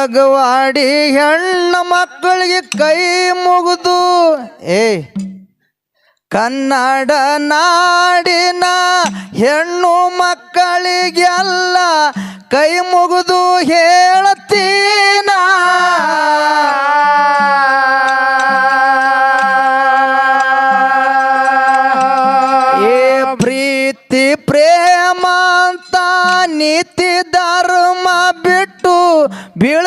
ಬಾಗವಾಡಿ ಹೆಣ್ಣ ಮಕ್ಕಳಿಗೆ ಕೈ ಮುಗಿದು ಏ ಕನ್ನಡ ನಾಡಿನ ಹೆಣ್ಣು ಮಕ್ಕಳಿಗೆಲ್ಲ ಕೈ ಮುಗಿದು ಹೇಳ್ತೀನಾ ಬೀಳು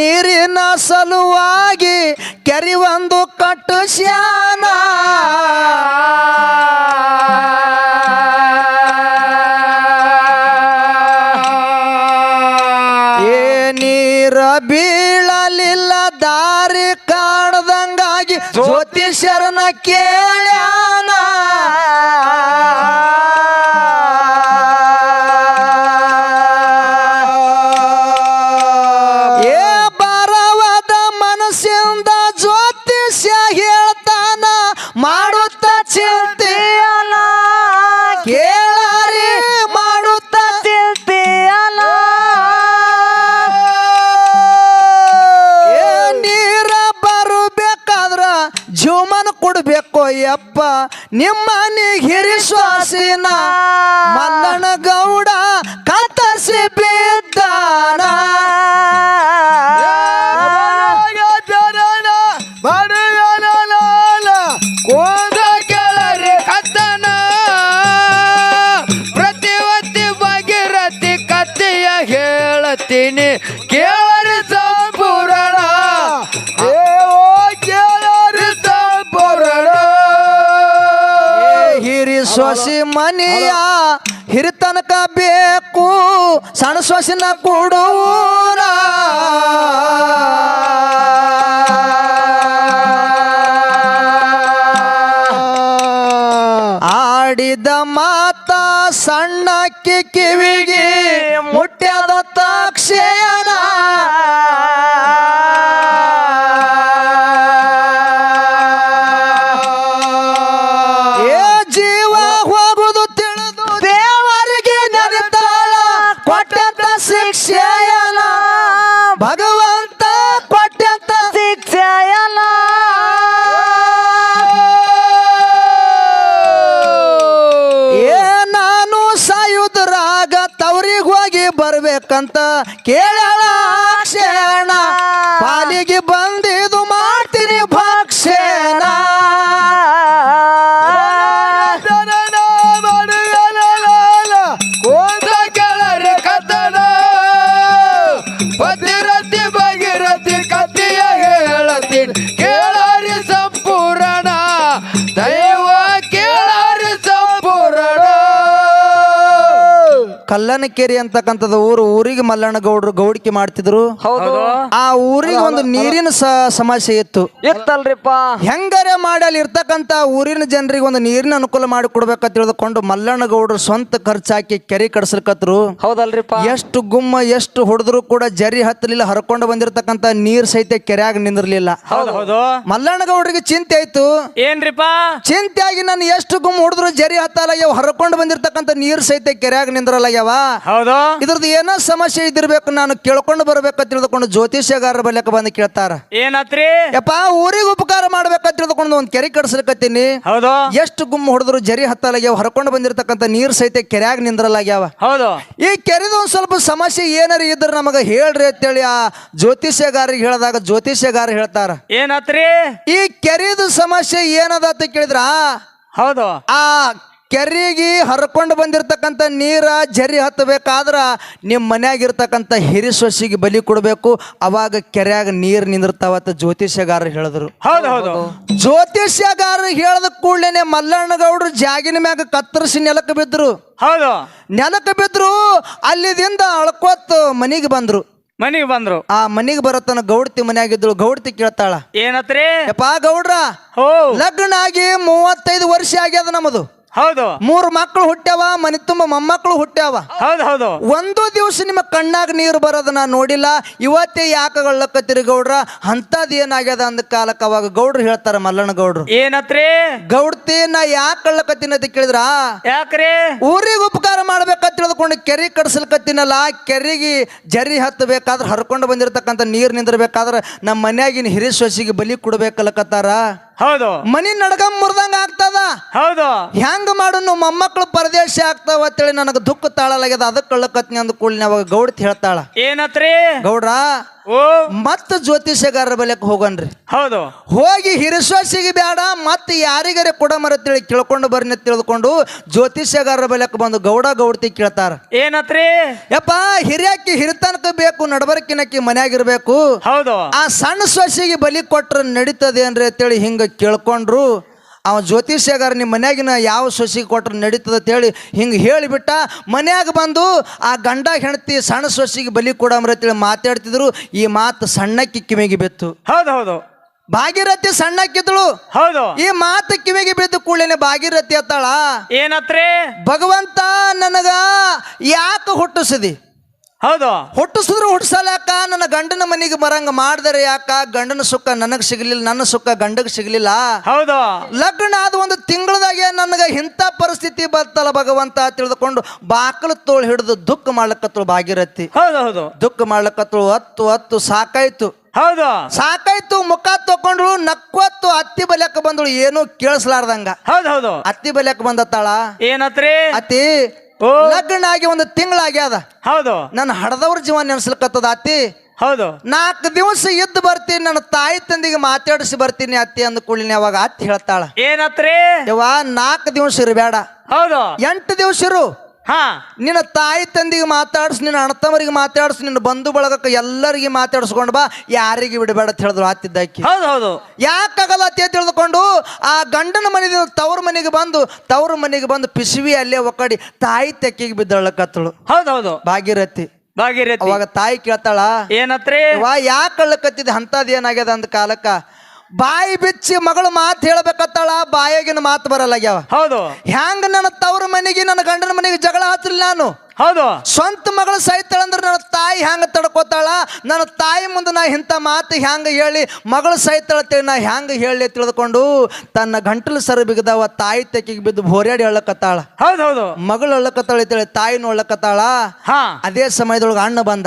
ನೀರಿನ ಸಲುವಾಗಿ ಕೆರೆ ಒಂದು ಕಟ್ಟು ಶ್ಯಾನ. ಅಪ್ಪ ನಿಮ್ಮನೆ ಹಿರಿಸುವ ಸೊಸಿ ಮನೆಯ ಹಿರಿತನಕ ಬೇಕು. ಸಣ್ಣ ಸೊಸಿನ ಕೊಡೂರ. ಆಡಿದ ಮಾ ಕೇಳಬೇಕಂತ ಕೇಳ ಕಲ್ಲನಕೆರೆ ಅಂತಕ್ಕಂಥದ್ದು ಊರು ಊರಿಗೆ ಮಲ್ಲಣ್ಣ ಗೌಡ್ರು ಗೌಡಿಕೆ ಮಾಡ್ತಿದ್ರು. ಹೌದು. ಆ ಊರಿಗೆ ಒಂದು ನೀರಿನ ಸ- ಸಮಸ್ಯೆ ಇತ್ತು. ಇತ್ತಲ್ರಿಪ್ಪ ಹೆಂಗರೆ ಮಾಡಿ ಅಲ್ಲಿ ಇರ್ತಕ್ಕಂಥ ಊರಿನ ಜನರಿಗೆ ಒಂದು ನೀರಿನ ಅನುಕೂಲ ಮಾಡಿ ಕೊಡ್ಬೇಕಂತ ತಿಳಿದುಕೊಂಡು ಮಲ್ಲಣ್ಣ ಗೌಡ್ರು ಸ್ವಂತ ಖರ್ಚಾಕಿ ಕೆರೆ ಕಡ್ಸಲ್ಕತ್ರು. ಹೌದಲ್ರಿಪ್ಪ. ಎಷ್ಟು ಗುಮ್ಮ ಎಷ್ಟು ಹೊಡೆದ್ರು ಕೂಡ ಜರಿ ಹತ್ತಲಿಲ್ಲ ಹರ್ಕೊಂಡು ಬಂದಿರತಕ್ಕಂತ ನೀರ್ ಸಹಿತ ಕೆರೆಯಾಗ ನಿಂದಿರ್ಲಿಲ್ಲ. ಹೌದು. ಹೌದು. ಮಲ್ಲಣ್ಣ ಗೌಡ್ರಿಗೆ ಚಿಂತೆ ಆಯ್ತು. ಏನ್ರಿಪ್ಪ? ಚಿಂತೆ ಆಗಿ ನಾನು ಎಷ್ಟು ಗುಮ್ಮ ಹೊಡೆದ್ರು ಜರಿ ಹತ್ತಲಾಗ್ಯಾವ ಹರ್ಕೊಂಡು ಬಂದಿರತಕ್ಕಂತ ನೀರ್ ಸಹಿತ ಕೆರೆಯಾಗ ನಿಂದ್ರಲಾಗ್ಯಾವ ಹೌದು? ಇದ್ರದ್ದು ಏನೋ ಸಮಸ್ಯೆ ಇದ್ದಿರ್ಬೇಕು ನಾನು ಕೇಳ್ಕೊಂಡು ಬರ್ಬೇಕಂತ ತಿಳಿದುಕೊಂಡು ಜ್ಯೋತಿಷ್ಯಗಾರರ ಬಲ್ಯಕ್ಕೆ ಬಂದು ಕೇಳ್ತಾರ. ಏನತ್ರಿ? ಯಪ್ಪ ಊರಿಗೆ ಉಪಕಾರ ಮಾಡ್ಬೇಕಂತ ತಿಳಿದುಕೊಂಡು ಒಂದು ಕೆರೆ ಕಡ್ಸಲಿಕತ್ತೀನಿ ಹೌದು? ಎಷ್ಟು ಗುಮ್ಮ ಹೊಡೆದ್ರು ಜರಿ ಹತ್ತಲಾಗ್ಯಾವ ಹರ್ಕೊಂಡು ಬಂದಿರತಕ್ಕಂತ ನೀರ್ ಸಹಿತ ಕೆರೆಯಾಗ ನಿಂದ್ರಲಾಗ್ಯಾವ. ಹೌದು? ಈ ಕೆರೆದ ಒಂದ್ ಸ್ವಲ್ಪ ಸಮಸ್ಯೆ ಏನಾರ ಇದ್ರೆ ನಮಗೆ ಹೇಳ್ರಿ ಅಂತೇಳಿ ಆ ಜ್ಯೋತಿಷ್ಯಗಾರಿಗೆ ಹೇಳಿದಾಗ ಜ್ಯೋತಿಷ್ಯಗಾರ ಹೇಳ್ತಾರ. ಏನತ್ರಿ? ಈ ಕೆರೆದ ಸಮಸ್ಯೆ ಏನದ ಅಂತ ಕೇಳಿದ್ರ? ಹೌದು? ಆ ಕೆರೆಗೆ ಹರ್ಕೊಂಡು ಬಂದಿರತಕ್ಕಂಥ ನೀರ ಜರಿ ಹತ್ತಬೇಕಾದ್ರೆ ನಿಮ್ಮ ಮನೆಯಾಗಿರ್ತಕ್ಕಂಥ ಹಿರಿ ಸೊಸಿಗೆ ಬಲಿ ಕೊಡಬೇಕು. ಅವಾಗ ಕೆರೆಯಾಗ ನೀರು ನಿಂದಿರ್ತಾವತ್ತ ಜ್ಯೋತಿಷ್ಯಗಾರರು ಹೇಳಿದ್ರು. ಹೌದು ಹೌದು. ಜ್ಯೋತಿಷ್ಯಗಾರ ಹೇಳದ ಕೂಡಲೇ ಮಲ್ಲಣ್ಣ ಗೌಡ್ರು ಜಾಗಿನ ಮ್ಯಾಗ ಕತ್ತರಿಸಿ ನೆಲಕ್ಕೆ ಬಿದ್ರು. ಹೌದು. ನೆಲಕ್ಕೆ ಬಿದ್ರು ಅಲ್ಲಿದಿಂದ ಅಳ್ಕೊತ್ತು ಮನೆಗೆ ಬಂದ್ರು. ಮನೆಗೆ ಬಂದ್ರು. ಆ ಮನಿಗೆ ಬರತನ ಗೌಡ್ತಿ ಮನೆಯಾಗಿದ್ರು ಗೌಡ್ತಿ ಕೇಳ್ತಾಳ ಏನತ್ರಿ? ಯಪ್ಪ ಗೌಡ್ರ ಲಗ್ನ ಆಗಿ ಮೂವತ್ತೈದು ವರ್ಷ ಆಗ್ಯದ ನಮ್ಮದು. ಹೌದು. ಮೂರು ಮಕ್ಕಳು ಹುಟ್ಟ್ಯಾವ ಮನೆ ತುಂಬ ಮೊಮ್ಮಕ್ಕಳು ಹುಟ್ಟ್ಯಾವ. ಹೌದು ಹೌದು. ಒಂದು ದಿವಸ ನಿಮ್ಮ ಕಣ್ಣಾಗ ನೀರು ಬರೋದು ನಾ ನೋಡಿಲ್ಲ. ಇವತ್ತೇ ಯಾಕಗಳಕ್ಕತ್ತೀರಿ ಗೌಡ್ರ ಅಂತದ್ ಏನಾಗ್ಯದ ಅಂದ ಕಾಲಕ್ಕೆ ಅವಾಗ ಗೌಡ್ರು ಹೇಳ್ತಾರ ಮಲ್ಲಣ್ಣ ಗೌಡ್ರು. ಏನತ್ರಿ? ಗೌಡ್ತಿ ನಾ ಯಾಕೆ ಕಳ್ಳಕತ್ತೀನಿ ಅಂತ ಕೇಳಿದ್ರ? ಯಾಕ್ರಿ? ಊರಿಗೆ ಉಪಕಾರ ಮಾಡ್ಬೇಕಂತ ತಿಳಿದುಕೊಂಡು ಕೆರೆ ತಿನ್ನಲ್ಲ ಕೆರೆಗೆ ಜರಿ ಹತ್ತಬೇಕಾದ್ರೆ ಹರ್ಕೊಂಡು ಬಂದಿರತಕ್ಕಂಥ ನೀರು ನಿಂದಿರ್ಬೇಕಾದ್ರೆ ನಮ್ಮ ಮನ್ಯಾಗಿನ ಹಿರಿ ಸೊಸಿಗೆ ಬಲಿ ಕೊಡ್ಬೇಕಲ್ಲಕತ್ತಾರ ಹೌದು. ಮನಿ ನಡಗ ಮುರ್ದಂಗ ಆಗ್ತದ? ಹೌದು. ಹೆಂಗ್ ಮಾಡು ನಮ್ಮ ಮೊಮ್ಮಕ್ಕಳು ಪರದೇಶ ಆಗ್ತಾವ ಅಂತೇಳಿ ನನಗೆ ದುಃಖ ತಾಳಲಾಗ್ಯದ. ಅದಕ್ಕೆ ಕಳ್ಳಕತ್ನಿ ಅಂದ ಕೂಡಲೇ ಅವಾಗ ಗೌಡ್ತಿ ಹೇಳ್ತಾಳ. ಏನತ್ರಿ? ಗೌಡ್ರ ಓ. ಮತ್ತ ಜ್ಯೋತಿಷ್ಯಗಾರರ ಬಲಕ್ಕೆ ಹೋಗನ್ರಿ. ಹೌದು. ಹೋಗಿ ಹಿರಿಸೋಸಿಗೆ ಬೇಡ ಮತ್ತೆ ಯಾರಿಗಾರ ಕೊಡ ಮರತ್ತೇಳಿ ಕೇಳ್ಕೊಂಡು ಬರ್ನಿ ತಿಳ್ಕೊಂಡು ತಿಳಿದುಕೊಂಡು ಜ್ಯೋತಿಷ್ಯಗಾರರ ಬಲಕ್ಕೆ ಬಂದು ಗೌಡ ಗೌಡತಿ ಕೇಳ್ತಾರ. ಏನತ್ರಿ? ಯಪ್ಪ ಹಿರಿಯಾಕಿ ಹಿರಿತನಕ ಬೇಕು ನಡಬರ್ಕಿನಕ್ಕಿ ಮನ್ಯಾಗಿರ್ಬೇಕು. ಹೌದು. ಆ ಸಣ್ಣ ಸೊಸಿಗೆ ಬಲಿ ಕೊಟ್ರ ನಡೀತದೇನ್ರಿ ಅಂತೇಳಿ ಹಿಂಗ ಕೇಳ್ಕೊಂಡ್ರು. ಅವ ಜ್ಯೋತಿಷ್ಯಗಾರ ನಿಮ್ಮ ಮನ್ಯಾಗಿನ ಯಾವ ಸೊಸಿಗೆ ಕೊಟ್ರೆ ನಡೀತದೆ ಅಂತೇಳಿ ಹಿಂಗೆ ಹೇಳಿಬಿಟ್ಟ ಮನ್ಯಾಗ ಬಂದು ಆ ಗಂಡ ಹೆಂಡತಿ ಸಣ್ಣ ಸೊಸಿಗೆ ಬಲಿ ಕೊಡ ಅಂತೇಳಿ ಮಾತಾಡ್ತಿದ್ರು ಈ ಮಾತು ಸಣ್ಣ ಕಿವಿಗೆ ಬಿತ್ತು. ಹೌದು ಹೌದು. ಸಣ್ಣ ಕಿದ್ಳು ಹೌದು. ಈ ಮಾತು ಕಿವಿಗೆ ಬಿದ್ದು ಕೂಡಲೇ ಭಾಗೀರಥಿ ಅತ್ತಾಳ. ಏನತ್ರಿ? ಭಗವಂತ ನನಗ ಯಾಕೆ ಹುಟ್ಟಿಸಿದಿ? ಹೌದು. ಹುಟ್ಟಿಸಿದ್ರು ಹುಟ್ಟಿಸಲ್ಯಾಕ ನನ್ನ ಗಂಡನ ಮನೆಗೆ ಬರಂಗ ಮಾಡಿದರೆ ಯಾಕ? ಗಂಡನ ಸುಖ ನನಗ್ ಸಿಗಲಿಲ್ಲ ನನ್ನ ಸುಖ ಗಂಡಗ್ ಸಿಗಲಿಲ್ಲ. ಹೌದು. ಲಗ್ನ ಆದ ಒಂದು ತಿಂಗಳದಾಗೆ ನನಗೆ ಇಂಥ ಪರಿಸ್ಥಿತಿ ಬರ್ತಲ್ಲ ಭಗವಂತ ತಿಳಿದುಕೊಂಡು ಬಾಕಲು ತೋಳು ಹಿಡಿದು ದುಃಖ ಮಾಡ್ಲಕತ್ತಳು ಭಾಗಿರತಿ ಹೌದು ಹೌದು. ದುಃಖ ಮಾಡ್ಲಕತ್ತಳು ಹತ್ತು ಹತ್ತು ಸಾಕಾಯ್ತು. ಹೌದು. ಸಾಕಾಯ್ತು ಮುಖ ತಕೊಂಡ್ರು ನಕ್ವತ್ತು ಅತ್ತಿ ಬಲಕ್ಕ ಬಂದಳು ಏನೂ ಕೇಳಿಸ್ಲಾರ್ದಂಗ. ಹೌದು ಹೌದು. ಅತ್ತಿ ಬಲಕ್ಕ ಬಂದತ್ತಾಳ? ಏನತ್ರಿ? ಅತ್ತಿ ಲಗ್ನ ಆಗಿ ಒಂದು ತಿಂಗಳಾಗ್ಯಾದ ಹೌದು. ನನ್ನ ಹಡದವ್ರ ಜೀವನ ನೆನ್ಸ್ಲಿಕ್ಕತ್ತದ ಅತ್ತಿ? ಹೌದು. ನಾಲ್ಕು ದಿವಸ ಇದ್ದು ಬರ್ತೀನಿ ನನ್ನ ತಾಯಿ ತಂದಿಗೆ ಮಾತಾಡಿಸಿ ಬರ್ತೀನಿ ಅತ್ತಿ ಅಂದ ಕೂಡಲಿನ ಯಾವಾಗ ಅತ್ತಿ ಹೇಳ್ತಾಳ. ಏನತ್ರಿ? ಯವ್ವ ನಾಲ್ಕು ದಿವಸ ಇರಬೇಡ. ಹೌದು. ಎಂಟು ದಿವಸ ಇರು. ಹಾ. ನಿನ್ನ ತಾಯಿ ತಂದಿಗೆ ಮಾತಾಡಿಸ್ ನಿನ್ನ ಅಣ್ಣತಮ್ಮರಿಗೆ ಮಾತಾಡಿಸ್ ನಿನ್ನ ಬಂಧು ಬಳಗಕ್ಕೆ ಎಲ್ಲರಿಗೆ ಮಾತಾಡಿಸ್ಕೊಂಡು ಬಾ. ಯಾರಿಗೆ ಬಿಡಬೇಡ ಅಂತ ಹೇಳಿದ್ರು ಆತಿದ್ದಾಕಿ ಹೌದು ಹೌದು. ಯಾಕಾಗಲ್ಲ ಅಂತ ತಿಳಿದುಕೊಂಡು ಆ ಗಂಡನ ಮನೆಯಿಂದ ತವ್ರ ಮನೆಗೆ ಬಂದು ತವ್ರ ಮನೆಗೆ ಬಂದು ಪಿಸಿವಿ ಅಲ್ಲೇ ಒಕ್ಕಡಿ ತಾಯಿ ತೆಕ್ಕಿಗೆ ಬಿದ್ದಳಕತ್ತಳು. ಹೌದು ಹೌದು. ಭಾಗೀರಥಿ. ಭಾಗೀರಥಿ. ಅವಾಗ ತಾಯಿ ಕೇಳ್ತಾಳ ಏನತ್ರಿ? ವಾ ಯಾಕೆ ಕಳ್ಳಕತ್ತಿದ ಅಂತದ್ ಏನಾಗ್ಯದ ಅಂದ ಕಾಲಕ್ಕ? ಬಾಯಿ ಬಿಚ್ಚಿ ಮಗಳು ಮಾತು ಹೇಳ್ಬೇಕತ್ತಾಳ ಬಾಯಾಗಿನ ಮಾತು ಬರಲ್ಲಾಗ್ಯಾವ. ಹೌದು. ಹ್ಯಾಂಗ ನನ್ನ ತವ್ರ ಮನೆಗೆ ನನ್ನ ಗಂಡನ ಮನೆಗೆ ಜಗಳ ಹಾತ್ರಿ ನಾನು? ಹೌದು. ಸ್ವಂತ ಮಗಳು ಸಹಿತಳಂದ್ರೆ ನನ್ನ ತಾಯಿ ಹ್ಯಾಂಗ ತಡ್ಕೋತಾಳ? ನನ್ನ ತಾಯಿ ಮುಂದೆ ನಾ ಇಂಥ ಮಾತು ಹ್ಯಾಂಗ ಹೇಳಿ ಮಗಳು ತಿಳಿ ನಾ ಹ್ಯಾಂಗ ಹೇಳಿ ತಿಳಿದುಕೊಂಡು ತನ್ನ ಗಂಟಲು ಸರ ಬಿಗದವ ತಾಯಿ ತೆಕ್ಕಿಗೆ ಬಿದ್ದು ಬೋರ್ಯಾಡಿ ಹೇಳಕತ್ತಾಳ ಹೌದು ಹೌದು. ಮಗಳು ಹೇಳಕತ್ತಾಳ ಅಂತೇಳಿ ತಾಯಿನೂ ಹೇಳಕತ್ತಾಳ ಹಾ. ಅದೇ ಸಮಯದೊಳಗೆ ಅಣ್ಣ ಬಂದ.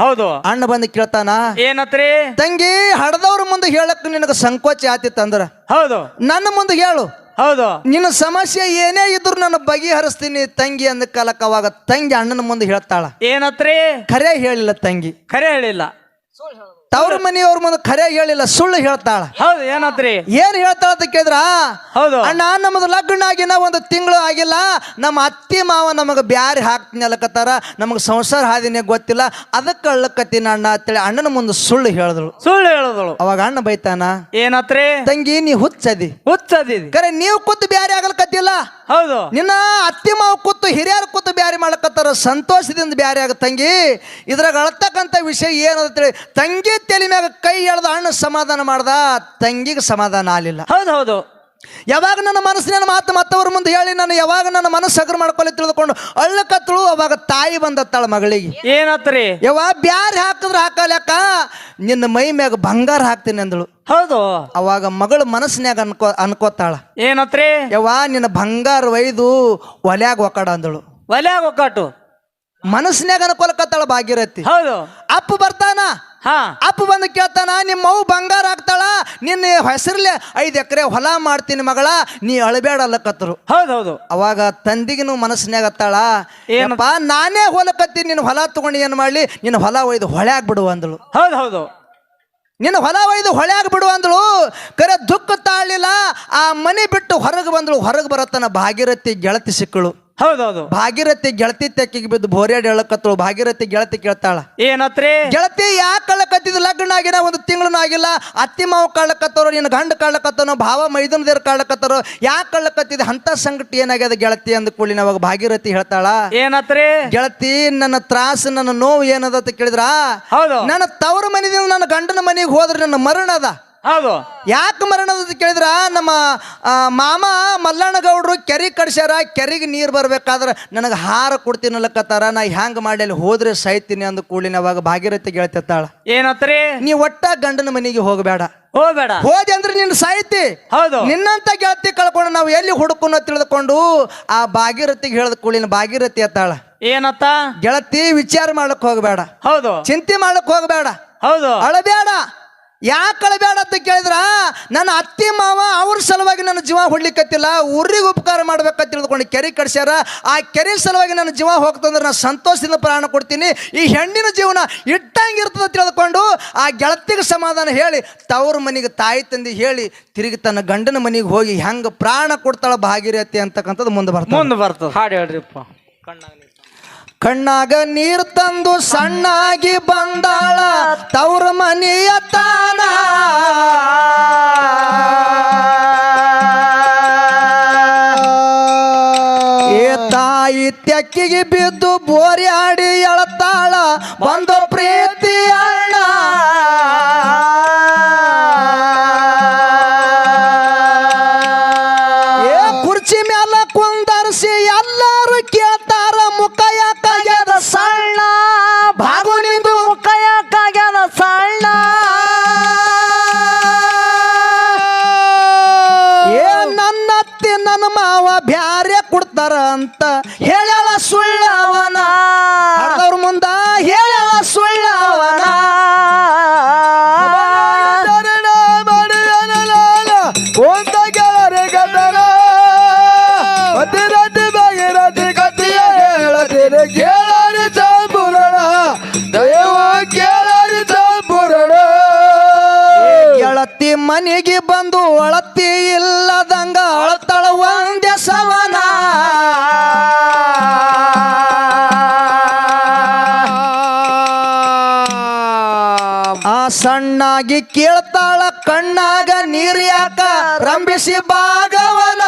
ಹೌದು. ಅಣ್ಣ ಬಂದು ಕೇಳ್ತಾನ ಏನತ್ರಿ? ತಂಗಿ ಹಡದವ್ರ ಮುಂದೆ ಹೇಳಕ್ ನಿನಗ ಸಂಕೋಚ ಆತಿತ್ತಂದ್ರ ಹೌದು. ನನ್ನ ಮುಂದೆ ಹೇಳು. ಹೌದು. ನಿನ್ನ ಸಮಸ್ಯೆ ಏನೇ ಇದ್ರು ನಾನು ಬಗೆಹರಿಸ್ತೀನಿ ತಂಗಿ ಅಂದ ಕಾಲಕ್ಕೆ ಅವಾಗ ತಂಗಿ ಅಣ್ಣನ ಮುಂದೆ ಹೇಳ್ತಾಳ. ಏನತ್ರಿ? ಖರೆ ಹೇಳಿಲ್ಲ ತಂಗಿ. ಖರೆ ಹೇಳಿಲ್ಲ. ತವ್ರ ಮನೆಯವ್ರ ಮುಂದೆ ಖರೆ ಹೇಳಿಲ್ಲ ಸುಳ್ಳು ಹೇಳ್ತಾಳ. ಹೌದು ಏನತ್ರಿ ಏನ್ ಹೇಳ್ತಾಳ ಅಂತ ಕೇಳಿದ್ರ? ಹೌದು. ಅಣ್ಣ ನಮ್ಮದು ಲಗ್ನ ಆಗಿನ ಒಂದು ತಿಂಗಳು ಆಗಿಲ್ಲ. ನಮ್ಮ ಅತ್ತಿ ಮಾವ ನಮಗೆ ಬ್ಯಾರಿ ಹಾಕ್ತೀನಿ ಅಲ್ಲಕತ್ತಾರ ನಮಗೆ ಸಂಸಾರ ಹಾದಿನೇ ಗೊತ್ತಿಲ್ಲ. ಅದಕ್ಕೆ ಅಳ್ಳಕತ್ತೀನಿ ಅಣ್ಣ ಅಂತೇಳಿ ಅಣ್ಣನ ಮುಂದೆ ಸುಳ್ಳು ಹೇಳಿದಳು. ಸುಳ್ಳು ಹೇಳಿದಳು. ಅವಾಗ ಅಣ್ಣ ಬೈತಾನ ಏನತ್ರಿ? ತಂಗಿ ನೀ ಹುಚ್ಚದಿ. ಹುಚ್ಚದಿ ಕರೆ ನೀವು ಕೂತು ಬ್ಯಾರಿ ಆಗಲ್ಕತ್ತಿಲ್ಲ. ಹೌದು. ನಿನ್ನ ಅತ್ತಿ ಮಾವ ಕೂತು ಹಿರಿಯರು ಕೂತು ಬ್ಯಾರಿ ಮಾಡ್ಲಕತ್ತಾರ ಸಂತೋಷದಿಂದ ಬ್ಯಾರಿ ಆಗ ತಂಗಿ. ಇದ್ರಾಗ ಅಳತಕ್ಕಂಥ ವಿಷಯ ಏನಂತೇಳಿ ತಂಗಿ ತಲೆ ಮ್ಯಾಗ ಕೈ ಎಳ್ದ ಅಣ್ಣ ಸಮಾಧಾನ ಮಾಡ್ದ ತಂಗಿಗೆ ಸಮಾಧಾನ ಆಗಲಿಲ್ಲ. ಹೌದು ಹೌದು. ಯಾವಾಗ ನನ್ನ ಮನಸ್ಸಿನ ಮಾತು ಮತ್ತವ್ರ ಮುಂದೆ ಹೇಳಿ ನಾನು ಯಾವಾಗ ನನ್ನ ಮನಸ್ಸು ಹಗರು ಮಾಡ್ಕೊಳ್ಳಿ ತಿಳಿದುಕೊಂಡು ಅಳ್ಳಕತ್ತಳು ಅವಾಗ ತಾಯಿ ಬಂದತ್ತಾಳ ಮಗಳಿಗೆ. ಏನತ್ರಿ? ಯಾವ ಬ್ಯಾರೆ ಹಾಕಿದ್ರೆ ಹಾಕಲ್ಯಾಕ? ನಿನ್ನ ಮೈ ಮ್ಯಾಗ ಬಂಗಾರ ಹಾಕ್ತೀನಿ ಅಂದಳು. ಹೌದು. ಅವಾಗ ಮಗಳು ಮನಸ್ಸಿನ್ಯಾಗ ಅನ್ಕೋ ಅನ್ಕೋತಾಳ. ಏನತ್ರಿ? ಯವ್ವ ನಿನ್ನ ಬಂಗಾರ ಒಯ್ದು ಒಲ್ಯಾಗ ಒಕ್ಕಡ ಅಂದಳು. ಒಲ್ಯಾಗ ಒಕ್ಕಾಟು. ಮನಸ್ಸಿನ್ಯಾಗ ಅನ್ಕೊಲಕತ್ತಾಳ ಭಾಗ್ಯರತಿ. ಹೌದು. ಅಪ್ಪ ಬರ್ತಾನ? ಹಾ. ಅಪ್ಪ ಬಂದು ಕೇಳ್ತಾನ ನಿಮ್ಮ ಅವು ಬಂಗಾರ ಆಗ್ತಾಳ ನಿನ್ನ ಹೆಸರ್ಲೆ ಐದು ಎಕರೆ ಹೊಲ ಮಾಡ್ತೀನಿ ಮಗಳ ನೀ ಅಳಬೇಡ ಅಲ್ಲಕತ್ತರು ಹೌದು ಹೌದು ಅವಾಗ ತಂದಿಗಿನ ಮನಸ್ಸಿನಾಗ ಅತ್ತಾಳ ಏನು? ಏನಪ್ಪ ನಾನೇ ಹೊಲಕತ್ತೀನಿ ನಿನ್ನ ಹೊಲ ತಗೊಂಡು ಏನು ಮಾಡಲಿ ನಿನ್ನ ಹೊಲ ಒಯ್ದು ಹೊಳೆ ಆಗ್ಬಿಡು ಅಂದಳು. ಹೌದು ಹೌದು ನಿನ್ನ ಹೊಲ ಒಯ್ದು ಹೊಳೆ ಆಗ್ಬಿಡು ಅಂದಳು. ಕರೆ ದುಃಖ ತಾಳಲಿಲ್ಲ ಆ ಮನೆ ಬಿಟ್ಟು ಹೊರಗೆ ಬಂದಳು ಹೊರಗೆ ಬರತನ ಭಾಗೀರಥಿ ಗೆಳತಿ ಸಿಕ್ಕಳು. ಹೌದು ಹೌದು ಭಾಗೀರಥಿ ಗೆಳತಿ ತೆಕ್ಕಿಗೆ ಬಿದ್ದು ಬೋರ್ಯಾಡ್ ಹೇಳಕತ್ತಳು. ಭಾಗೀರಥಿ ಗೆಳತಿ ಕೇಳ್ತಾಳ. ಏನತ್ರಿ? ಗೆಳತಿ ಯಾಕೆ ಕಳ್ಳಕತ್ತಿದ್ ಲಗ್ನ ಆಗಿನ ಒಂದು ತಿಂಗಳೂ ಆಗಿಲ್ಲ. ಅತ್ತಿ ಮಾವು ಕಳ್ಳಕತ್ತವ್ರು ನಿನ್ನ ಗಂಡ ಕಳ್ಳಕತ್ತನೋ ಭಾವ ಮೈದನದೇರ್ ಕಳ್ಳಕತ್ತರು ಯಾಕೆ ಕಳ್ಳಕತ್ತಿದ್ ಅಂತ ಸಂಗತಿ ಏನಾಗ್ಯದ ಗೆಳತಿ ಅಂದ ಕೂಡಿ ನಾವಾಗ ಭಾಗೀರಥಿ ಹೇಳ್ತಾಳ. ಏನತ್ರಿ? ಗೆಳತಿ ನನ್ನ ತ್ರಾಸ ನನ್ನ ನೋವು ಏನದ ಅಂತ ಕೇಳಿದ್ರ? ಹೌದು. ನನ್ನ ತವರ ಮನೆದಿಂದ ನನ್ನ ಗಂಡನ ಮನೆಗೆ ಹೋದ್ರೆ ನನ್ನ ಮರಣ ಅದ. ಹೌದು. ಯಾಕೆ ಮರಣ ಅದ ಕೇಳಿದ್ರ ನಮ್ಮ ಆ, ಮಾಮ ಮಲ್ಲಣ್ಣ ಗೌಡ್ರು ಕೆರೆ ಕಡ್ಸ್ಯಾರ ಕೆರೆಗೆ ನೀರು ಬರ್ಬೇಕಾದ್ರೆ ನನಗೆ ಹಾರ ಕೊಡ್ತೀನಲ್ಲಕತ್ತಾರ ನಾ ಹ್ಯಾಂಗ ಮಾಡಿ ಅಲ್ಲಿ ಹೋದ್ರೆ ಸಾಯ್ತೀನಿ ಅಂದ ಕೂಡಲಿನ ಅವಾಗ ಭಾಗೀರಥಿ ಗೆಳತಿತ್ತಾಳ ಏನತ್ರಿ? ನೀ ಒಟ್ಟ ಗಂಡನ ಮನೆಗೆ ಹೋಗಬೇಡ. ಹೋಗ್ಬೇಡ. ಹೋದೆ ಅಂದ್ರೆ ನಿನ್ನ ಸಾಯ್ತಿ. ಹೌದು. ನಿನ್ನಂತ ಗೆಳತಿ ಕಳ್ಕೊಂಡು ನಾವು ಎಲ್ಲಿ ಹುಡುಕುನ ತಿಳಿದುಕೊಂಡು ಆ ಭಾಗೀರಥಿಗೆ ಹೇಳ್ದ ಕೂಳಿನ ಭಾಗೀರಥಿ ಅತ್ತಾಳ ಏನತ್ತ? ಗೆಳತಿ ವಿಚಾರ ಮಾಡಕ್ ಹೋಗಬೇಡ. ಹೌದು. ಚಿಂತೆ ಮಾಡಕ್ ಹೋಗಬೇಡ. ಹೌದು. ಅಳಬೇಡ. ಯಾಕೆ ಕಳಬೇಡ ಅಂತ ಕೇಳಿದ್ರ? ನನ್ನ ಅತ್ತಿ ಮಾವ ಅವ್ರ ಸಲುವಾಗಿ ನನ್ನ ಜೀವ ಹೊಡ್ಲಿಕ್ಕತ್ತಿಲ್ಲ ಊರಿಗೆ ಉಪಕಾರ ಮಾಡ್ಬೇಕಂತ ತಿಳಿದುಕೊಂಡು ಕೆರೆ ಕಡಿಸ್ಯಾರ ಆ ಕೆರೆ ಸಲುವಾಗಿ ನನ್ನ ಜೀವ ಹೋಗ್ತಂದ್ರೆ ನಾನು ಸಂತೋಷದಿಂದ ಪ್ರಾಣ ಕೊಡ್ತೀನಿ. ಈ ಹೆಣ್ಣಿನ ಜೀವನ ಇಟ್ಟಂಗಿರ್ತದೆ ತಿಳಿದುಕೊಂಡು ಆ ಗೆಳತಿಗೆ ಸಮಾಧಾನ ಹೇಳಿ ತವ್ರ ಮನೆಗೆ ತಾಯಿ ತಂದೆ ಹೇಳಿ ತಿರುಗಿ ತನ್ನ ಗಂಡನ ಮನೆಗೆ ಹೋಗಿ ಹೆಂಗೆ ಪ್ರಾಣ ಕೊಡ್ತಾಳ ಭಾಗಿರತಿ ಅಂತಕ್ಕಂಥದ್ದು ಮುಂದೆ ಬರ್ತದೆ. ಮುಂದೆ ಬರ್ತದೆ. ಹಾಡು ಹೇಳ್ರಿಪ್ಪ. ಕಣ್ಣಾಗ ನೀರ್ ತಂದು ಸಣ್ಣಾಗಿ ಬಂದಾಳ, ತವ್ರ ಮನೆಯ ತಾನ. ಏ ತಾಯಿ ತೆಕ್ಕಿಗೆ ಬಿದ್ದು ಬೋರಿ ಆಡಿ ಎಳತಾಳ, ಬಂದು ಪ್ರೀತಿ ಗೆಳತಿ ಮನೆಗೆ ಬಂದು ಅಳತಿ ಇಲ್ಲದಂಗ ಅಳತಳ ಒಂದೇ ಸವನ. ಆ ಸಣ್ಣಾಗಿ ಕೇಳ್ತಾಳ, ಕಣ್ಣಾಗ ನೀರ್ಯಾಕ ರಂಭಿಸಿ ಭಾಗವನ.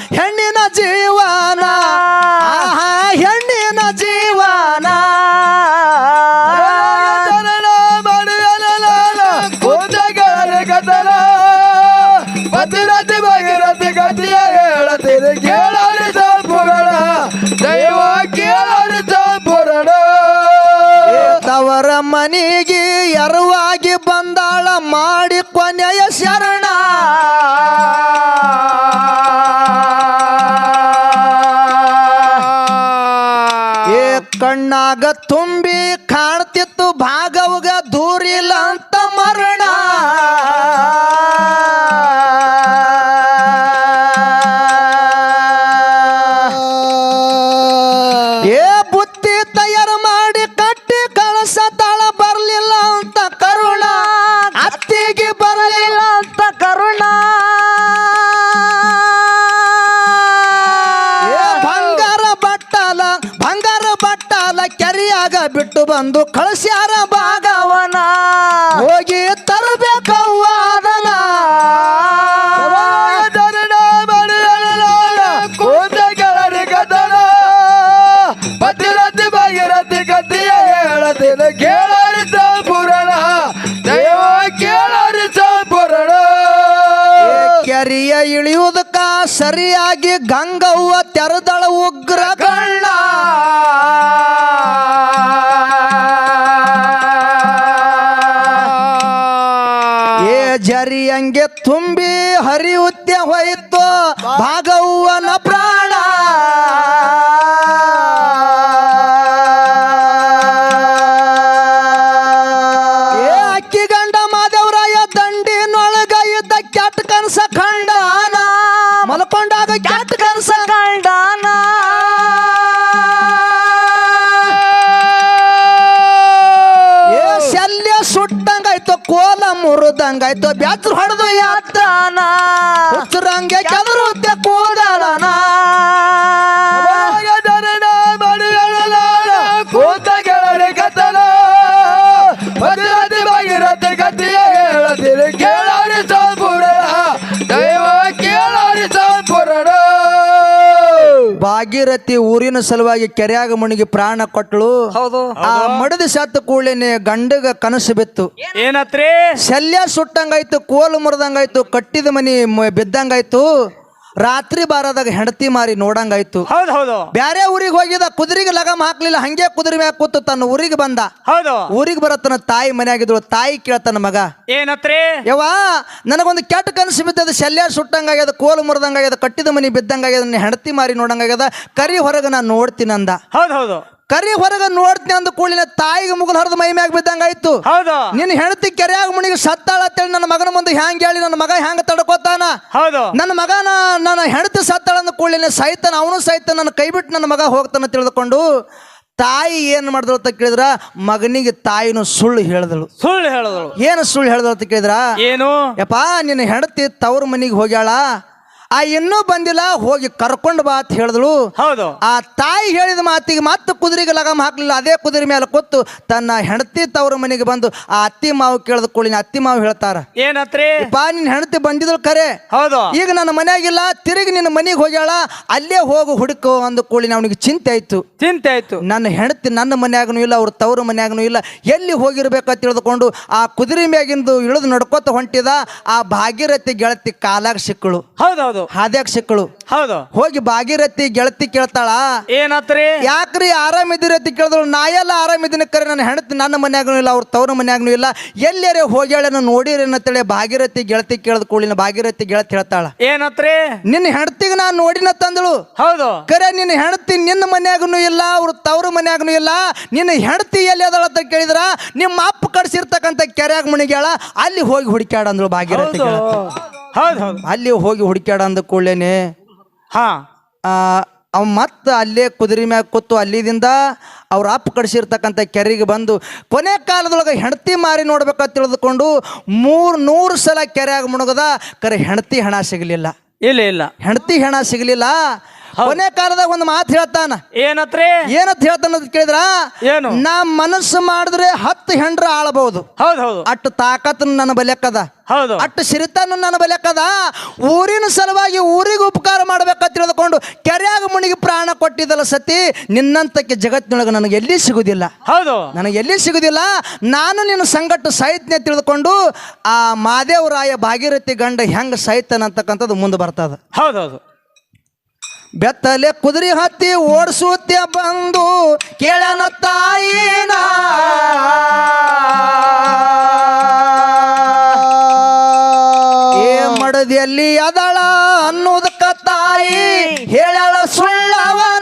ಹೆಣ್ಣಿನ ಜೀವನ. ಆಹಾ ಹೆಣ್ಣಿನ ಕಣ್ಣಾಗ ಸರಿಯಾಗಿ ಗಂಗವ್ವ ತೆರೆದಳ ಉಗ್ರ ಕಳ್ಳ ಏ ಜರಿಯಂಗೆ ತುಂಬಿ ಹರಿಯುತ್ತೆ ಬ್ಯಾತ್ರ ಹೊಡೆದು ಯಾತಾನ? ಹುಚ್ಚರಂಗೆ ಕೆದರುತ್ತೆ ಕೂದಲನ? ಭಾಗೀರಥಿ ಊರಿನ ಸಲುವಾಗಿ ಕೆರೆಯಾಗ ಮುಣಿಗಿ ಪ್ರಾಣ ಕೊಟ್ಟಳು ಹೌದು. ಆ ಮಡದ ಸತ್ತ ಕೂಡಲೇನೆ ಗಂಡಗ ಕನಸು ಬಿತ್ತು. ಏನತ್ರಿ? ಶಲ್ಯ ಸುಟ್ಟಂಗಾಯ್ತು ಕೋಲು ಮುರಿದಂಗಾಯ್ತು ಕಟ್ಟಿದ ಮನಿ ಮ- ಬಿದ್ದಂಗಾಯ್ತು. ರಾತ್ರಿ ಬಾರದಾಗ ಹೆಂಡತಿ ಮಾರಿ ನೋಡಂಗಾಯ್ತು. ಹೌದು ಹೌದು. ಬ್ಯಾರೆ ಊರಿಗೆ ಹೋಗಿದ ಕುದುರೆಗೆ ಲಗಮ್ ಹಾಕ್ಲಿಲ್ಲ ಹಂಗೆ ಕುದುರೆ ಮ್ಯಾಗ ಕೂತು ತನ್ನ ಊರಿಗೆ ಬಂದ. ಹೌದು. ಊರಿಗೆ ಬರತ್ತನ ತಾಯಿ ಮನೆಯಾಗಿದ್ರು ತಾಯಿ ಕೇಳ್ತಾನ ಮಗ. ಏನತ್ರಿ? ಯವ್ವ ನನಗೊಂದು ಕೆಟ್ಟ ಕನಸು ಬಿದ್ದದ ಶಲ್ಯ ಸುಟ್ಟಂಗಾಗ್ಯದ ಕೋಲು ಮುರಿದಂಗಾಗ್ಯದ ಕಟ್ಟಿದ ಮನಿ ಬಿದ್ದಂಗಾಗ್ಯದ ನನ್ನ ಹೆಂಡತಿ ಮಾರಿ ನೋಡಂಗಾಗ್ಯದ ಕರಿ ಹೊರಗೆ ನಾನು ನೋಡ್ತೀನಿ ಅಂದ ಹೌದು ಹೌದು. ಕರಿ ಹೊರಗೆ ನೋಡ್ತೀನಿ ಅಂದ ಕೂಡಲಿನ ತಾಯಿಗೆ ಮುಗಿಲ್ ಹರಿದ ಮೈ ಮ್ಯಾಗ ಬಿದ್ದಂಗಾಯ್ತು ಹೌದು. ನಿನ್ನ ಹೆಂಡತಿ ಕೆರೆಯಾಗ ಮುನಿಗೆ ಸತ್ತಾಳ ಅಂತೇಳಿ ನನ್ನ ಮಗನ ಮುಂದೆ ಹ್ಯಾಂಗ ಹೇಳಿ ನನ್ನ ಮಗ ಹ್ಯಾಂಗ ತಡ್ಕೋತಾನ? ಹೌದು. ನನ್ನ ಮಗನ ನನ್ನ ಹೆಂಡತಿ ಸತ್ತಾಳ ಅಂದ ಕೂಡಲಿನ ಸಾಯ್ತಾನ ಅವನು ಸಹಿತ ನನ್ನ ಕೈ ಬಿಟ್ಟು ನನ್ನ ಮಗ ಹೋಗ್ತಾನ ತಿಳಿದುಕೊಂಡು ತಾಯಿ ಏನು ಮಾಡಿದಳು ಅಂತ ಕೇಳಿದ್ರ ಮಗನಿಗೆ ತಾಯಿನು ಸುಳ್ಳು ಹೇಳಿದಳು. ಸುಳ್ಳು ಹೇಳಿದಳು. ಏನು ಸುಳ್ಳು ಹೇಳಿದಳು ಅಂತ ಕೇಳಿದ್ರ? ಏನು? ಯಪ್ಪ ನಿನ್ನ ಹೆಂಡತಿ ತವ್ರ ಮನಿಗೆ ಹೋಗ್ಯಾಳ? ಆ ಇನ್ನೂ ಬಂದಿಲ್ಲ ಹೋಗಿ ಕರ್ಕೊಂಡು ಬಾ ಅಂತ ಹೇಳಿದಳು. ಹೌದು. ಆ ತಾಯಿ ಹೇಳಿದ ಮಾತಿಗೆ ಮತ್ತೆ ಕುದುರೆಗೆ ಲಗಾಮ್ ಹಾಕ್ಲಿಲ್ಲ ಅದೇ ಕುದುರೆ ಮೇಲೆ ಕೂತು ತನ್ನ ಹೆಂಡತಿ ತವ್ರ ಮನೆಗೆ ಬಂದು ಆ ಅತ್ತಿ ಮಾವು ಕೇಳಿದ ಕೂಳಿನ ಅತ್ತಿ ಮಾವು ಹೇಳ್ತಾರ. ಏನತ್ರಿ? ಪಾ ನಿನ್ನ ಹೆಂಡತಿ ಬಂದಿದ್ರು ಕರೆ. ಹೌದು. ಈಗ ನನ್ನ ಮನೆಯಾಗಿಲ್ಲ ತಿರುಗಿ ನಿನ್ನ ಮನೆಗೆ ಹೋಗ್ಯಾಳ ಅಲ್ಲೇ ಹೋಗು ಹುಡುಕು ಅಂದ ಕೂಳಿನ ಅವನಿಗೆ ಚಿಂತೆ ಆಯ್ತು. ಚಿಂತೆ ಆಯ್ತು. ನನ್ನ ಹೆಂಡತಿ ನನ್ನ ಮನ್ಯಾಗನು ಇಲ್ಲ ಅವ್ರ ತವ್ರ ಮನ್ಯಾಗನು ಇಲ್ಲ. ಎಲ್ಲಿ ಹೋಗಿರ್ಬೇಕಂತ ತಿಳಿದುಕೊಂಡು ಆ ಕುದುರೆ ಮ್ಯಾಗಿಂದು ಇಳಿದು ನಡ್ಕೋತ ಹೊಂಟಿದ ಆ ಭಾಗೀರಥಿ ಗೆಳತಿ ಕಾಲಾಗ ಸಿಕ್ಕಳು. ಹೌದು ಹೌದು. ಹಾದ್ಯಾಗ ಸಿಕ್ಕಳು ಹೌದು. ಹೋಗಿ ಭಾಗೀರಥಿ ಗೆಳತಿ ಕೇಳ್ತಾಳ ಏನತ್ರಿ? ಯಾಕ್ರಿ ಆರಾಮಿದ್ದೀರಿ ಅಂತ ಕೇಳಿದ್ರು ನಾ ಎಲ್ಲ ಆರಾಮಿದ್ದೀನಿ ಕರೆ ನನ್ನ ಹೆಂಡತಿ ನನ್ನ ಮನ್ಯಾಗನು ಇಲ್ಲ ಅವ್ರ ತವ್ರ ಮನ್ಯಾಗನು ಇಲ್ಲ. ಎಲ್ಲರೇ ಹೋಗ್ಯಾಳ ನೋಡಿರಿ ಅಂತೇಳಿ ಭಾಗೀರಥಿ ಗೆಳತಿ ಕೇಳಿದ ಕೂಡಲಿನ ಭಾಗೀರಥಿ ಗೆಳತಿ ಹೇಳ್ತಾಳ. ಏನತ್ರಿ? ನಿನ್ನ ಹೆಣತಿಗೆ ನಾನು ನೋಡಿನ ತಂದಳು. ಹೌದು. ಕರೆ ನಿನ್ನ ಹೆಂಡತಿ ನಿನ್ನ ಮನ್ಯಾಗನು ಇಲ್ಲ ಅವ್ರ ತವ್ರ ಮನ್ಯಾಗನು ಇಲ್ಲ. ನಿನ್ನ ಹೆಂಡತಿ ಎಲ್ಲಿ ಅದಳ ಅಂತ ಕೇಳಿದ್ರ ನಿಮ್ಮ ಅಪ್ಪ ಕಡ್ಸಿರ್ತಕ್ಕಂಥ ಕೆರೆಯಾಗ ಮುಣಿಗ್ಯಾಳ ಅಲ್ಲಿ ಹೋಗಿ ಹುಡುಕ್ಯಾಡ ಅಂದಳು ಭಾಗೀರಥಿ ಹೌದು ಹೌದು. ಅಲ್ಲಿ ಹೋಗಿ ಹುಡುಕ್ಯಾಡ ಅಂದ ಕೂಡಲೇನೆ ಹಾ. ಅವ ಮತ್ತೆ ಅಲ್ಲೇ ಕುದುರೆ ಮ್ಯಾಗ ಕೂತು ಅಲ್ಲಿದಿಂದ ಅವ್ರ ಅಪ್ಪ ಕಡಿಸಿರ್ತಕ್ಕಂಥ ಕೆರೆಗೆ ಬಂದು ಕೊನೆ ಕಾಲದೊಳಗೆ ಹೆಂಡತಿ ಮಾರಿ ನೋಡ್ಬೇಕಂತ ತಿಳಿದುಕೊಂಡು ಮೂರು ನೂರು ಸಲ ಕೆರೆಯಾಗ ಮುಣಗದ ಕರೆ ಹೆಂಡತಿ ಹೆಣ ಸಿಗಲಿಲ್ಲ. ಇಲ್ಲ ಇಲ್ಲ. ಹೆಂಡತಿ ಹೆಣ ಸಿಗಲಿಲ್ಲ ಕೊನೆ ಕಾಲದಾಗ ಒಂದು ಮಾತು ಹೇಳ್ತಾನ. ಏನತ್ರಿ? ಏನಂತ ಹೇಳ್ತಾನ ಅಂತ ಕೇಳಿದ್ರ? ಏನು? ನಾ ಮನಸ್ಸು ಮಾಡಿದ್ರೆ ಹತ್ತು ಹೆಂಡ್ರ ಆಳಬಹುದು ಹೌದು ಹೌದು. ಅಟ್ಟು ತಾಕತ್ತನ್ನು ನನ್ನ ಬಲೆಕ್ಕದ ಹೌದು. ಅಷ್ಟು ಸಿರಿತನ ನನ್ನ ಬಲೆಕ್ಕದ ಊರಿನ ಸಲುವಾಗಿ ಊರಿಗೆ ಉಪಕಾರ ಮಾಡ್ಬೇಕಂತ ತಿಳಿದುಕೊಂಡು ಕೆರೆಯಾಗ ಮುಣಿಗೆ ಪ್ರಾಣ ಕೊಟ್ಟಿದ್ದಲ್ಲ ಸತಿ ನಿನ್ನಂತಕ್ಕೆ ಜಗತ್ತಿನೊಳಗೆ ನನಗೆ ಎಲ್ಲಿ ಸಿಗುದಿಲ್ಲ? ಹೌದು. ನನಗೆ ಎಲ್ಲಿ ಸಿಗುದಿಲ್ಲ? ನಾನು ನಿನ್ನ ಸಂಗಟ ಸಾಹಿತ್ಯ ತಿಳಿದುಕೊಂಡು ಆ ಮಾದೇವರಾಯ ಭಾಗೀರಥಿ ಗಂಡ ಹೆಂಗ ಸಾಯ್ತಾನ ಅಂತಕ್ಕಂಥದ್ದು ಮುಂದೆ ಬರ್ತದ. ಹೌದೌದು ಹೌದು. ಬೆತ್ತಲೆ ಕುದುರೆ ಹತ್ತಿ ಓಡಿಸುತ್ತೆ ಬಂದು ಕೇಳನ ತಾಯಿನ. ಏ ಮಡದಿಯಲ್ಲಿ ಅದಳ ಅನ್ನೋದಕ್ಕ ತಾಯಿ ಹೇಳಳ ಸುಳ್ಳವನ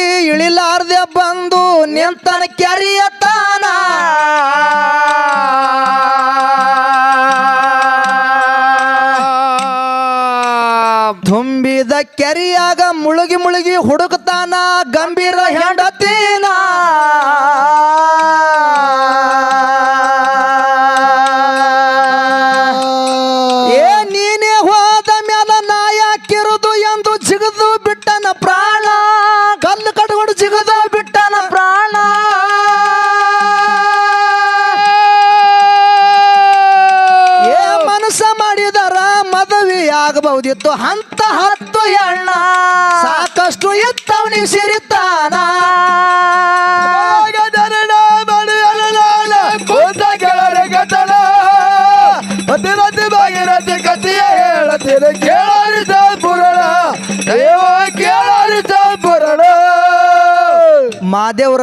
ತುಂಬಿದ ಕೆರಿಯಾಗ ಮುಳುಗಿ ಮುಳುಗಿ ಹುಡುಕ್ತಾನ ಗಂಭೀರ ಹೆಂಡತೀನ. ಏ ನೀನೇ ಹೋದ ಮ್ಯಾಲ ನಾಯಾಕಿರುದು ಎಂದು ಜಿಗದು ಬಿಟ್ಟನ ಪ್ರಾಣ. ಕಲ್ಲು ಕಟ್ಕೊಂಡು ಜಿಗದು ಬಿಟ್ಟನ ಪ್ರಾಣ. ಏ ಮನಸ್ಸ ಮಾಡಿದರ ಮದುವೆ ಆಗಬಹುದಿತ್ತು ಹಂತ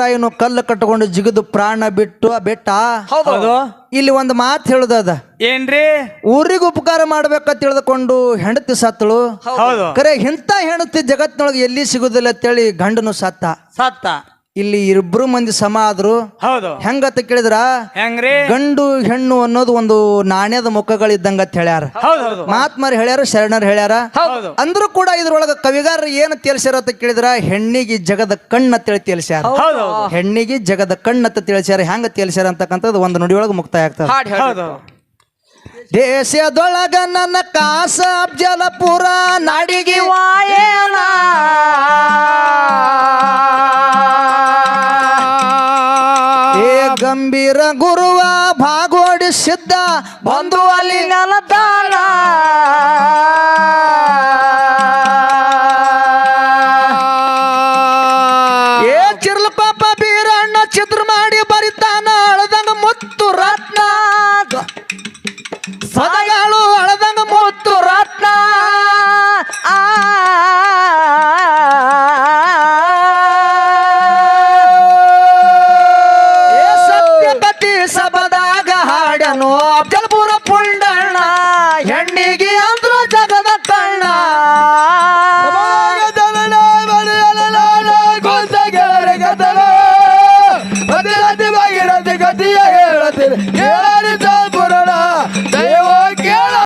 ಮಾದೇವರಾಯನು ಕಲ್ಲು ಕಟ್ಟಿಕೊಂಡು ಜಿಗಿದು ಪ್ರಾಣ ಬಿಟ್ಟು ಬೆಟ್ಟ? ಹೌದು. ಇಲ್ಲಿ ಒಂದು ಮಾತು ಹೇಳುದದ ಏನ್ರಿ? ಊರಿಗೆ ಉಪಕಾರ ಮಾಡ್ಬೇಕ ತಿಳಿದುಕೊಂಡು ಹೆಂಡತಿ ಸತ್ತಳು. ಹೌದು. ಕರೆ ಇಂಥ ಹೆಂಡತಿ ಜಗತ್ತಿನೊಳಗೆ ಎಲ್ಲಿ ಸಿಗುದಿಲ್ಲ ಅಂತೇಳಿ ಗಂಡನು ಸತ್ತ. ಸತ್ತ. ಇಲ್ಲಿ ಇಬ್ರು ಮಂದಿ ಸಮ ಆದ್ರು. ಹೌದು. ಹೆಂಗತ್ತ ಕೇಳಿದ್ರ? ಹೆಂಗ್ರಿ? ಗಂಡು ಹೆಣ್ಣು ಅನ್ನೋದು ಒಂದು ನಾಣ್ಯದ ಮುಖಗಳಿದ್ದಂಗ ಅಂತ ಹೇಳ್ಯಾರ. ಹೌದು ಹೌದು. ಮಹಾತ್ಮರು ಹೇಳ್ಯಾರ ಶರಣರು ಹೇಳ್ಯಾರ. ಹೌದು. ಅಂದ್ರೂ ಕೂಡ ಇದ್ರೊಳಗ ಕವಿಗಾರರು ಏನು ತೇಲ್ಸ್ಯಾರ ಅಂತ ಕೇಳಿದ್ರ? ಹೆಣ್ಣಿಗೆ ಜಗದ ಕಣ್ಣ ತಿಳಿ ಹೌದು ಹೆಣ್ಣಿಗೆ ಜಗದ ಕಣ್ಣ ಅಂತ ತಿಳಿಸ್ಯಾರ. ಹೆಂಗ ತೇಲ್ಸ್ಯಾರ ಅಂತಕ್ಕಂಥದ್ದು ಒಂದು ನುಡಿಯೊಳಗೆ ಮುಕ್ತಾಯ ಆಗ್ತದೆ. ಹೌದು. ದೇಶದೊಳಗ ನನ್ನ ಕಾಸ ಅಬ್ಜಲಪುರ ನಾಡಿಗೆ ವಾಯನ. ಏ ಗಂಭೀರ ಗುರುವ ಭಾಗೋಡಿಸಿದ್ದ ಬಂದು ಅಲ್ಲಿ ನನ್ನ ಏ